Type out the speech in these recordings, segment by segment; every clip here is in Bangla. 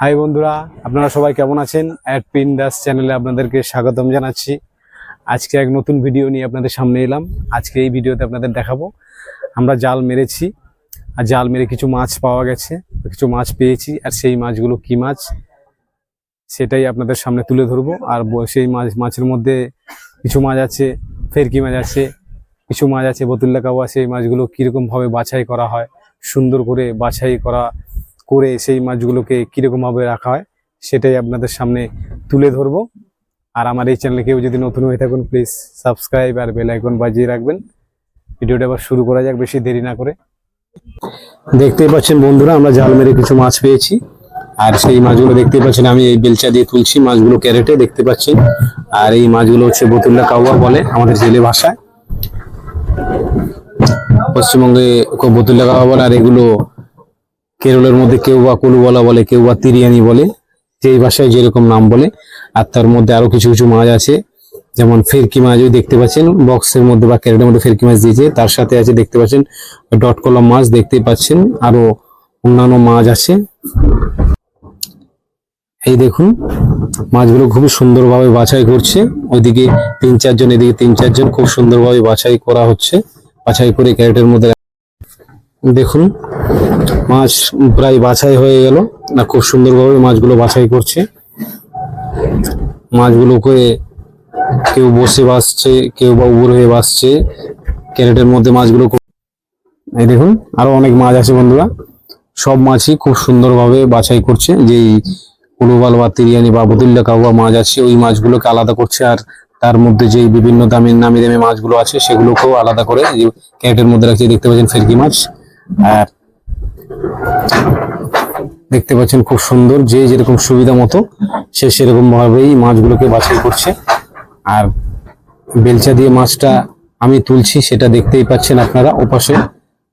হাই বন্ধুরা, আপনারা সবাই কেমন আছেন? অ্যাট পিন দাস চ্যানেলে আপনাদেরকে স্বাগতম জানাচ্ছি। আজকে এক নতুন ভিডিও নিয়ে আপনাদের সামনে এলাম। আজকে এই ভিডিওতে আপনাদের দেখাবো। আমরা জাল মেরেছি, আর জাল মেরে কিছু মাছ পাওয়া গেছে, কিছু মাছ পেয়েছি, আর সেই মাছগুলো কি মাছ সেটাই আপনাদের সামনে তুলে ধরবো। আর সেই মাছ মাছের মধ্যে কিছু মাছ আছে, ফেরকি মাছ আছে, কিছু মাছ আছে বতুল্লা কাওয়া সেই মাছগুলো কীরকমভাবে বাছাই করা হয়, সুন্দর করে বাছাই করা করে সেই মাছগুলোকে কীরকম ভাবে রাখা হয়, সেটাই আপনাদের সামনে তুলে ধরবো। আর আমার এই চ্যানেলে কেউ যদি নতুন হয়ে থাকুন প্লিজ সাবস্ক্রাইব আর বেল আইকন বাজিয়ে রাখবেন। ভিডিওটা আবার শুরু করা যাক, বেশি দেরি না করে। দেখতেই পাচ্ছেন বন্ধুরা, আমরা জাল মেরে কিছু মাছ পেয়েছি। আর সেই মাছগুলো দেখতে পাচ্ছেন, আমি এই বেলচা দিয়ে তুলছি মাছগুলো ক্যারেটে, দেখতে পাচ্ছেন। আর এই মাছগুলো হচ্ছে বতুল্লা কাউয়া বলে আমাদের জেলে ভাষায়। পশ্চিমবঙ্গে বতুল্লা কাউয়া বলে, আর এগুলো কেরলের মধ্যে কেউ বা কলুবলা বলে কেউ বা তিরিয়ানি বলে, যেই ভাষায় যেরকম নাম বলে। আর তার মধ্যে আরও কিছু কিছু মাছ আছে, যেমন ফেরকি মাছ দেখতে পাচ্ছেন, বক্সের মধ্যে বা ক্যারেটের মধ্যে ফেরকি মাছ দিয়েছে, তার সাথে আছে দেখতে পাচ্ছেন ডট কলম মাছ দেখতে পাচ্ছেন, আরও অন্যান্য মাছ আছে। এই দেখুন, মাছগুলো খুবই সুন্দরভাবে বাছাই করছে, ওইদিকে তিন চারজন, এদিকে তিন চারজন খুব সুন্দরভাবে বাছাই করা হচ্ছে, বাছাই করে ক্যারেটের মধ্যে দেখুন, মাছ প্রায় বাছাই হয়ে গেল। না, খুব সুন্দরভাবে মাছগুলো বাছাই করছে। মাছগুলোকে কেউ বসে বাসছে, কেউ বা উপর হয়ে বাসছে, ক্যারেটের মধ্যে মাছগুলো এই দেখুন, আরও অনেক মাছ আছে বন্ধুরা। সব মাছই খুব সুন্দরভাবে বাছাই করছে। যেই কুলুবাল বা তিরিয়ানি বা বদুল্লা কাউয়া মাছ আছে, ওই মাছগুলোকে আলাদা করছে। আর তার মধ্যে যেই বিভিন্ন দামি নামি দামি মাছগুলো আছে, সেগুলোকেও আলাদা করে ক্যারেটের মধ্যে রাখছে। দেখতে পাচ্ছেন ফেরকি মাছ। আর দেখতে পাচ্ছেন খুব সুন্দর, যে যেরকম সুবিধা মতো সে সেরকম ভাবেই মাছগুলোকে বাছাই করছে। আর বেলচা দিয়ে মাছটা আমি তুলছি, সেটা দেখতেই পাচ্ছেন আপনারা ওপাশে।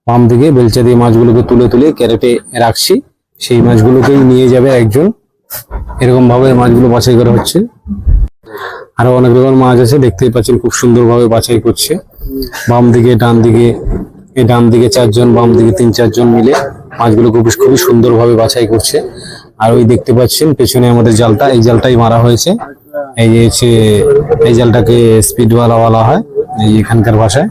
বাম দিকে বেলচা দিয়ে মাছগুলোকে তুলে তুলে ক্যারেটে রাখছি। সেই মাছগুলোকেই নিয়ে যাবে একজন। এরকম ভাবে মাছগুলো বাছাই করা হচ্ছে। আরও অনেক রকম মাছ আছে, দেখতেই পাচ্ছেন খুব সুন্দরভাবে বাছাই করছে। বাম দিকে, ডান দিকে এই ডান দিকে চারজন, বাম দিকে তিন, চারজন মিলে মাছগুলো খুব খুবই সুন্দরভাবে বাছাই করছে। আর ওই দেখতে পাচ্ছেন পেছনে আমাদের জালটা, এই জালটাই মারা হয়েছে। এই যে হচ্ছে, এই জালটাকে স্পিডওয়ালা বলা হয়, এই এখানকার ভাষায়।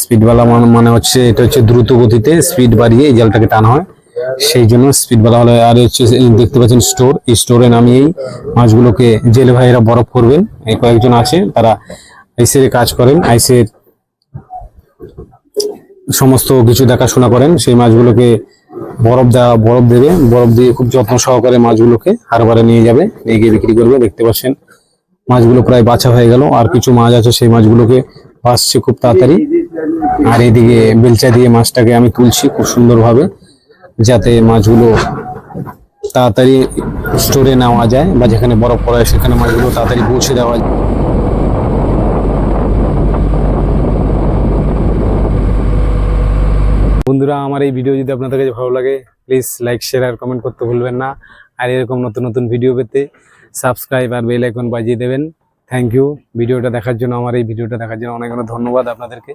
স্পিডওয়ালা মানে হচ্ছে, এটা হচ্ছে দ্রুত গতিতে স্পিড বাড়িয়ে এই জালটাকে টানা হয়। সেই জন্য স্পিড বলা হলো আর হচ্ছে দেখতে পাচ্ছেন স্টোর, এই স্টোরে নামিয়েই মাছগুলোকে জেলে ভাইয়েরা বরফ করবেন। এই কয়েকজন আছে, তারা আইসের কাজ করেন। আইসের সমস্ত কিছু দেখাশোনা করেন, সেই মাছগুলোকে বরফ দেওয়া, বরফ দেবে, বরফ দিয়ে খুব যত্ন সহকারে মাছগুলোকে হারবারে নিয়ে যাবে, নিয়ে গিয়ে বিক্রি করবে। দেখতে পাচ্ছেন, মাছগুলো প্রায় বাছা হয়ে গেল, আর কিছু মাছ আছে, সেই মাছগুলোকে বাছছে খুব তাড়াতাড়ি। আর এইদিকে বেলচা দিয়ে মাছটাকে আমি তুলছি খুব সুন্দরভাবে, যাতে মাছগুলো তাড়াতাড়ি স্টোরে নেওয়া যায়, বা যেখানে বরফ পড়া হয় সেখানে মাছগুলো তাড়াতাড়ি পৌঁছে দেওয়া যায়। বন্ধুরা, আমার এই ভিডিও যদি আপনাদের কাছে ভালো লাগে প্লিজ লাইক শেয়ার আর কমেন্ট করতে ভুলবেন না। আর এরকম নতুন নতুন ভিডিও পেতে সাবস্ক্রাইব আর বেল আইকন বাজিয়ে দেবেন। থ্যাংক ইউ ভিডিওটা দেখার জন্য, আমার এই ভিডিওটা দেখার জন্য অনেক অনেক ধন্যবাদ আপনাদেরকে।